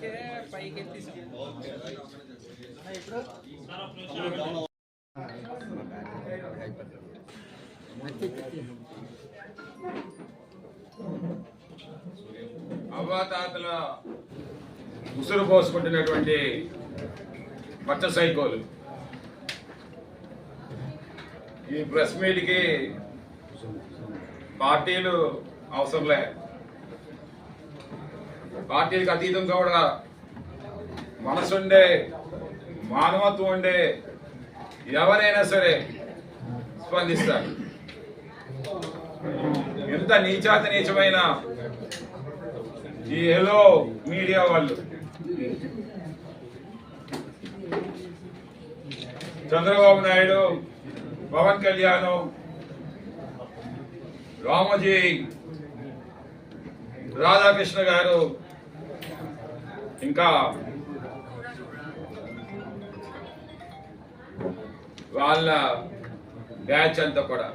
అందుకే పైకి ఎత్తేసాం అవ్వాతాతల ఉసురు పోసుకుంటున్నటువంటి పచ్చ సైకోలు. ఈ ప్రెస్ మీట్కి పార్టీలు అవసరం లేదు పార్టీలకు అతీతం కూడా మనసుండే మానవత్వం ఉండే ఎవరైనా సరే స్పందిస్తారు. ఎంత నీచాత నీచమైన ఈ హెలో మీడియా వాళ్ళు. చంద్రబాబు నాయుడు పవన్ కళ్యాణ్ రామోజీ రాధాకృష్ణ గారు ఇంకా వాళ్ళ బ్యాచ్ అంతా కూడా.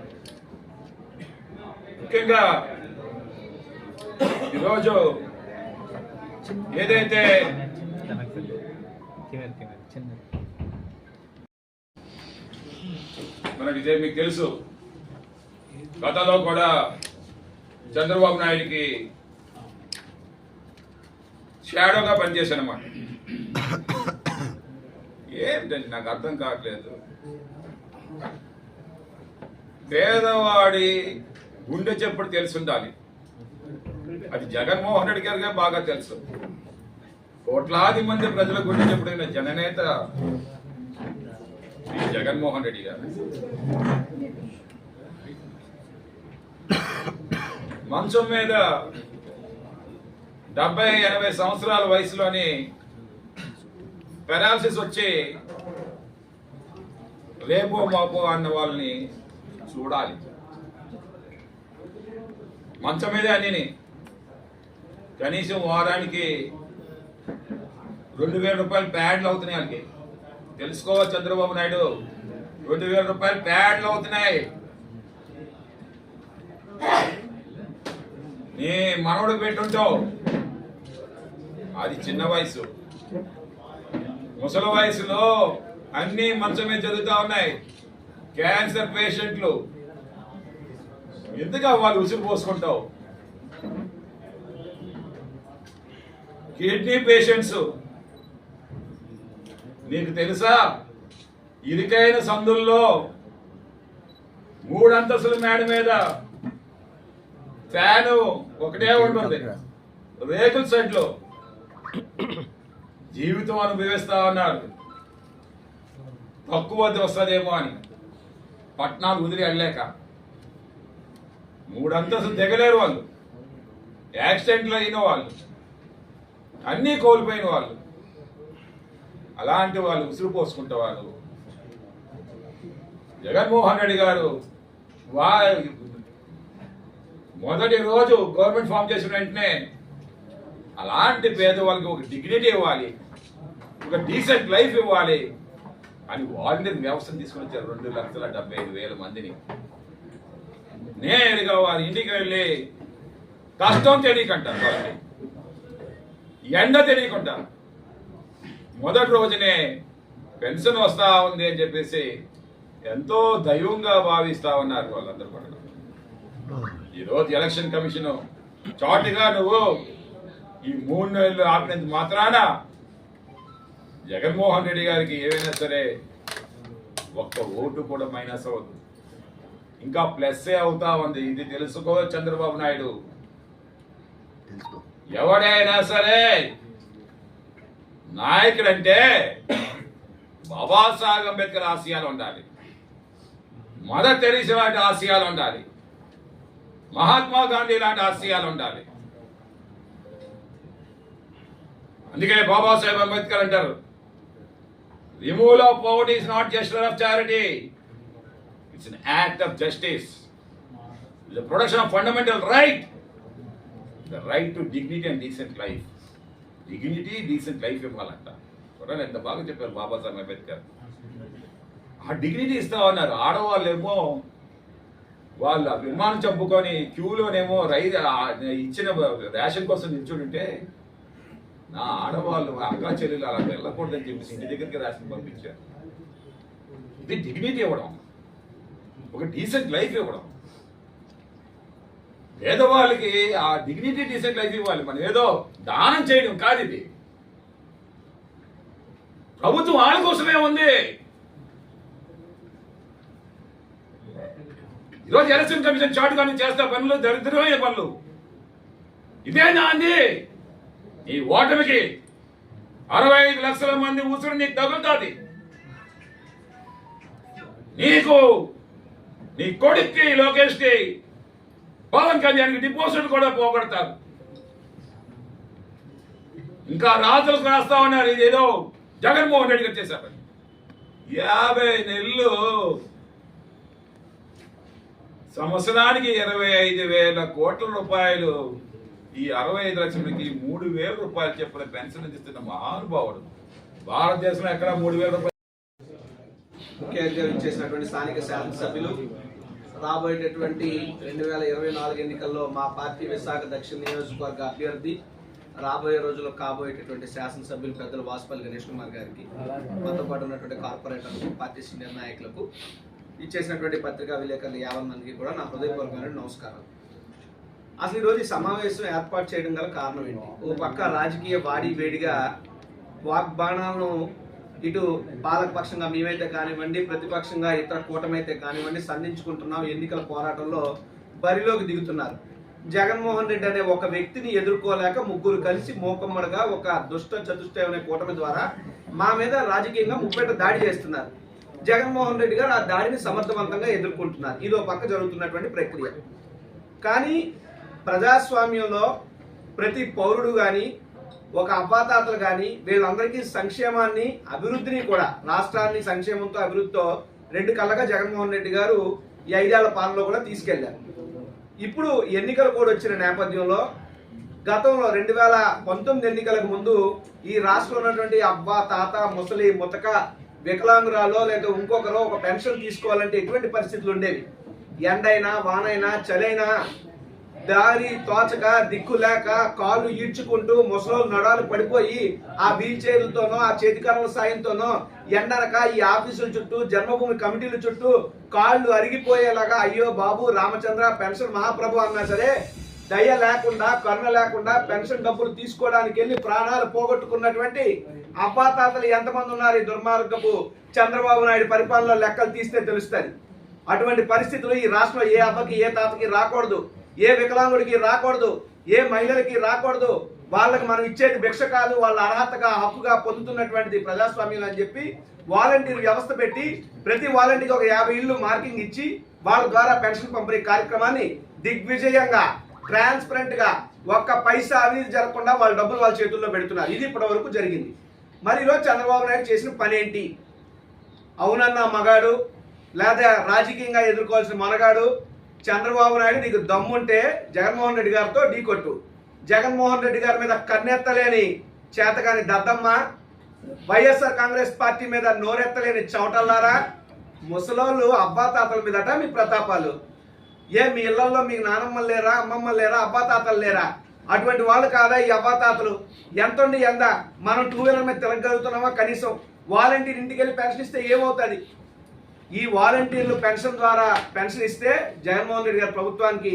ముఖ్యంగా ఈరోజు ఏదైతే మనకి ఇదే మీకు తెలుసు. గతంలో కూడా చంద్రబాబు నాయుడికి షాడోగా పనిచేశాను అన్నమాట ఏంటండి నాకు అర్థం కావట్లేదు. పేదవాడి గుండె చెప్పుడు తెలిసి ఉండాలి అది జగన్మోహన్ రెడ్డి గారిగా బాగా తెలుసు. కోట్లాది మంది ప్రజల గుండె చెప్పుడైన జననేత జగన్మోహన్ రెడ్డి గారు. మంచం మీద డెబ్బై ఎనభై సంవత్సరాల వయసులోని పెరాలసిస్ వచ్చి రేపో మాపో అన్న వాళ్ళని చూడాలి. మంచం మీదే అన్నిని. కనీసం వారానికి రెండు వేల రూపాయలు ప్యాడ్లు అవుతున్నాయి వాళ్ళకి. తెలుసుకోవాలి చంద్రబాబు నాయుడు? రెండు వేల రూపాయలు ప్యాడ్లు అవుతున్నాయి. నీ మనవడు పెట్టుంటావు. అది చిన్న వయసు ముసలి వయసులో అన్ని మంచమే చదువుతా ఉన్నాయి. క్యాన్సర్ పేషెంట్లు. ఎందుకు వాళ్ళు ఉసిరు పోసుకుంటావు? Kidney patients. నీకు తెలుసా? ఇరుకైన సందుల్లో మూడంతస్తుల మేడ మీద ఫ్యాను ఒకటే ఉంటుంది. రేకుల సెట్లో జీవితం అనుభవిస్తా ఉన్నారు తక్కువ వస్తుందేమో అని. పట్నాలు వదిలి వెళ్ళలేక. మూడు అంతస్తులు దిగలేరు వాళ్ళు. యాక్సిడెంట్లు అయిన వాళ్ళు. అన్నీ కోల్పోయిన వాళ్ళు. అలాంటి వాళ్ళు ఉసురు పోసుకుంటే వాళ్ళు జగన్మోహన్ రెడ్డి గారు వా మొదటి రోజు గవర్నమెంట్ ఫామ్ చేసిన వెంటనే అలాంటి పేదవాళ్ళకి ఒక డిగ్నిటీ ఇవ్వాలి ఒక డీసెంట్ లైఫ్ ఇవ్వాలి అని వాలంటీర్ వ్యవస్థను తీసుకుని వచ్చారు. రెండు లక్షల డెబ్బై ఐదు వేల మందిని. నేరుగా వారి ఇంటికి వెళ్ళి కష్టం తెలియకంటారు వాళ్ళకి. ఎండ తెలియకుండా మొదటి రోజునే పెన్షన్ వస్తా ఉంది అని చెప్పేసి ఎంతో దైవంగా భావిస్తా ఉన్నారు వాళ్ళందరూ కూడా. ఈరోజు ఎలక్షన్ కమిషన్. చాటుగా నువ్వు ఈ మూడు నెలలు ఆపినందుకు మాత్రాన జగన్మోహన్ రెడ్డి గారికి ఏమైనా సరే ఒక్క ఓటు కూడా మైనస్ అవ్వదు. ఇంకా ప్లస్సే అవుతా ఉంది. ఇది తెలుసుకో చంద్రబాబు నాయుడు. ఎవడైనా సరే నాయకుడంటే బాబాసాహెబ్ అంబేద్కర్ ఆశయాలు ఉండాలి. మదర్ తెరీసా లాంటి ఆశయాలు ఉండాలి. మహాత్మా గాంధీ లాంటి ఆశయాలు ఉండాలి. అందుకే బాబాసాహెబ్ అంబేద్కర్ అంటారు removal of poverty is not gesture of charity it's an act of justice the production of fundamental right the right to dignity and decent life dignity decent life ఇవ్వాలంట. చూడండి ఎంత బాగా చెప్పారు బాబాసాహెబ్ అంబేద్కర్. ఆ డిగ్నిటీ ఇస్తామన్నారు. ఆడవాళ్ళేమో వాళ్ళు విమానం చంపుకొని క్యూలోనేమో రై ఇచ్చిన రేషన్ కోసం నిల్చుంటే నా ఆడవాళ్ళు నా అక్క చెల్లెలు అలా వెళ్ళకూడదని చెప్పేసి ఇంటి దగ్గరికి రాసి పంపించారు. ఇది డిగ్నిటీ ఇవ్వడం ఒక డీసెంట్ లైఫ్ ఇవ్వడం. పేదవాళ్ళకి ఆ డిగ్నిటీ డీసెంట్ లైఫ్ ఇవ్వాలి మనం ఏదో దానం చేయడం కాదు ఇది. ప్రభుత్వం వాళ్ళ కోసమే ఉంది. ఈరోజు ఎలక్షన్ కమిషన్ చాటు చేస్తే చేస్తా పనులు దరిద్రమైన పనులు. ఇదేనా అంది? ఈ ఓటమికి అరవై ఐదు లక్షల మంది ఉసురు నీకు తగులుతుంది. నీకు నీ కొడుక్కి లోకేష్కి పవన్ కళ్యాణ్కి డిపాజిట్ కూడా పోగొడతారు. ఇంకా రాత్రులకు రాస్తా ఉన్నారు. ఇదేదో జగన్మోహన్ రెడ్డి గారు చేశారు యాభై నెలలు సంవత్సరానికి ఇరవై ఐదు వేల కోట్ల రూపాయలు ఈ అరవై ఐదు లక్షలకి మూడు వేల రూపాయలు చెప్పిన పెన్షన్ ఇస్తున్న మహానుభావుడు. భారతదేశంలో ఎక్కడ మూడు వేల రూపాయలు? ముఖ్య ఇచ్చేసినటువంటి స్థానిక శాసనసభ్యులు రాబోయేటటువంటి రెండు వేల ఇరవై నాలుగు ఎన్నికల్లో మా పార్టీ విశాఖ దక్షిణ నియోజకవర్గ అభ్యర్థి రాబోయే రోజుల్లో కాబోయేటటువంటి శాసనసభ్యులు పెద్దలు వాసుపల్లి గణేష్ కుమార్ గారికి మాతో పాటు ఉన్నటువంటి కార్పొరేటర్లకు పార్టీ సీనియర్ నాయకులకు ఇచ్చేసినటువంటి పత్రికా విలేకరులు యాభై మందికి కూడా నా హృదయపూర్వకమైన నమస్కారం అసలు ఈరోజు ఈ సమావేశం ఏర్పాటు చేయడం గల కారణం ఏంటి? ఓ పక్క రాజకీయ వాడి వేడిగా వాగ్బాణాలను ఇటు పాలకపక్షంగా మేమైతే కానివ్వండి ప్రతిపక్షంగా ఇతర కూటమైతే కానివ్వండి సంధించుకుంటున్నాం. ఎన్నికల పోరాటంలో బరిలోకి దిగుతున్నారు. జగన్మోహన్ రెడ్డి అనే ఒక వ్యక్తిని ఎదుర్కోలేక ముగ్గురు కలిసి మోకమ్మడిగా ఒక దుష్ట చతుష్టయం అనే కూటమి ద్వారా మా మీద రాజకీయంగా ముప్పేట దాడి చేస్తున్నారు. జగన్మోహన్ రెడ్డి గారు ఆ దాడిని సమర్థవంతంగా ఎదుర్కొంటున్నారు. ఇది ఒక పక్క జరుగుతున్నటువంటి ప్రక్రియ. కానీ ప్రజాస్వామ్యంలో ప్రతి పౌరుడు కానీ ఒక అవ్వాతాతలు కానీ వీళ్ళందరికీ సంక్షేమాన్ని అభివృద్ధిని కూడా రాష్ట్రాన్ని సంక్షేమంతో అభివృద్ధితో రెండు కళ్ళగా జగన్మోహన్ రెడ్డి గారు ఈ ఐదేళ్ళ పాలనలో కూడా తీసుకెళ్ళారు. ఇప్పుడు ఎన్నికలు కూడా వచ్చిన నేపథ్యంలో గతంలో రెండు వేల పంతొమ్మిది ఎన్నికలకు ముందు ఈ రాష్ట్రంలో ఉన్నటువంటి అబ్బా తాత ముసలి ముతక వికలాంగురాలో లేదా ఇంకొకరో ఒక పెన్షన్ తీసుకోవాలంటే ఎటువంటి పరిస్థితులు ఉండేవి? ఎండైనా వానైనా చలైనా దారి తోచక దిక్కు లేక కాళ్ళు ఈడ్చుకుంటూ ముసలోళ్ళు నడాలు పడిపోయి ఆ వీల్ చైర్లతోనో ఆ చేతికరణ సాయంతోనో ఎండనక ఈ ఆఫీసుల చుట్టూ జన్మభూమి కమిటీల చుట్టూ కాళ్ళు అరిగిపోయేలాగా అయ్యో బాబు రామచంద్ర పెన్షన్ మహాప్రభు అన్నా సరే దయ లేకుండా కరుణ లేకుండా పెన్షన్ డబ్బులు తీసుకోవడానికి వెళ్ళి ప్రాణాలు పోగొట్టుకున్నటువంటి అపాతాతలు ఎంతమంది ఉన్నారు ఈ దుర్మార్గపు చంద్రబాబు నాయుడు పరిపాలనలో లెక్కలు తీస్తే తెలుస్తుంది. అటువంటి పరిస్థితులు ఈ రాష్ట్రంలో ఏ అబ్బకి ఏ తాతకి రాకూడదు. ఏ వికలాంగుడికి రాకూడదు ఏ మహిళలకి రాకూడదు వాళ్ళకి మనం ఇచ్చేది భిక్ష కాదు వాళ్ళ అర్హతగా హక్కుగా పొందుతున్నటువంటిది ప్రజాస్వామ్యం అని చెప్పి వాలంటీర్ వ్యవస్థ పెట్టి ప్రతి వాలంటీర్కి ఒక యాభై ఇళ్ళు మార్కింగ్ ఇచ్చి వాళ్ళ ద్వారా పెన్షన్ పంపిణీ కార్యక్రమాన్ని దిగ్విజయంగా ట్రాన్స్పరెంట్గా ఒక్క పైసా అవినీతి జరగకుండా వాళ్ళ డబ్బులు వాళ్ళ చేతుల్లో పెడుతున్నారు. ఇది ఇప్పటి వరకు జరిగింది. మరి ఈరోజు చంద్రబాబు నాయుడు చేసిన పని ఏంటి? అవునన్న మగాడు లేదా రాజకీయంగా ఎదుర్కోవాల్సిన మనగాడు చంద్రబాబు నాయుడు నీకు దమ్ముంటే జగన్మోహన్ రెడ్డి గారితో ఢీకొట్టు జగన్మోహన్ రెడ్డి గారి మీద కన్నెత్తలేని చేతగాని దద్దమ్మ వైఎస్ఆర్ కాంగ్రెస్ పార్టీ మీద నోరెత్తలేని చౌటల్లారా ముసలోళ్ళు అబ్బా తాతల మీదట మీ ప్రతాపాలు. ఏ మీ ఇళ్ళలో మీకు నానమ్మలు లేరా అమ్మమ్మలు లేరా అబ్బాతాతలు లేరా? అటువంటి వాళ్ళు కాదా ఈ అబ్బాతాతలు? ఎంతండి ఎంత ఎంత మనం టూ వీలర్ మీద తిరగలుగుతున్నామా కనీసం వాలంటీర్ ఇంటికి వెళ్ళి పెన్షన్ ఇస్తే ఏమవుతుంది? ఈ వాలంటీర్లు పెన్షన్ ద్వారా పెన్షన్ ఇస్తే జగన్మోహన్ రెడ్డి గారి ప్రభుత్వానికి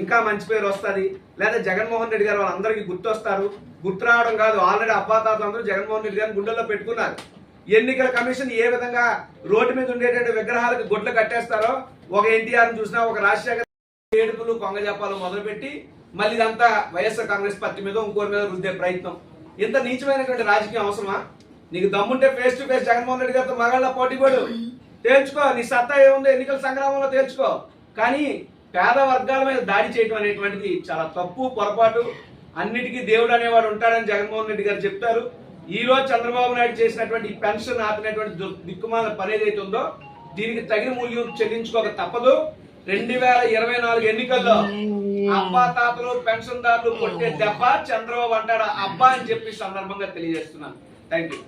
ఇంకా మంచి పేరు వస్తుంది. లేదా జగన్మోహన్ రెడ్డి గారు వాళ్ళందరికీ గుర్తొస్తారు. గుర్తు రావడం కాదు. ఆల్రెడీ అబ్బాతాతలు అందరూ జగన్మోహన్ రెడ్డి గారిని గుండెల్లో పెట్టుకున్నారు. ఎన్నికల కమిషన్ ఏ విధంగా రోడ్డు మీద ఉండేటువంటి విగ్రహాలకు గుడ్లు కట్టేస్తారో ఒక ఎన్టీఆర్ని చూసినా ఒక రాజశేఖర్ ఏడుపులు కొంగజాపాలు మొదలుపెట్టి మళ్ళీ ఇదంతా వైఎస్ఆర్ కాంగ్రెస్ పార్టీ మీద ఇంకోరి మీద రుద్దే ప్రయత్నం. ఇంత నీచమైనటువంటి రాజకీయం అవసరమా? నీకు దమ్ముంటే face to face Jaganmohan Reddy గారితో మగాళ్ళ పోటీ పడు. తేల్చుకో నీ సత్తా ఏముందో ఎన్నికల సంగ్రామంలో తేల్చుకో. కానీ పేద వర్గాల మీద దాడి చేయడం అనేటువంటిది చాలా తప్పు పొరపాటు. అన్నిటికీ దేవుడు అనేవాడు ఉంటాడని జగన్మోహన్ రెడ్డి గారు చెప్తారు. ఈ రోజు చంద్రబాబు నాయుడు చేసినటువంటి పెన్షన్ ఆపినటువంటి దు- దిక్కుమాల పని ఏదైతే ఉందో దీనికి తగిన మూల్యం చెల్లించుకోక తప్పదు. రెండు వేల ఇరవై నాలుగు ఎన్నికల్లో అబ్బా తాతలు పెన్షన్ దారులు కొట్టే దెబ్బ చంద్రబాబు అంటాడు అబ్బా అని చెప్పి సందర్భంగా తెలియజేస్తున్నాను. Thank you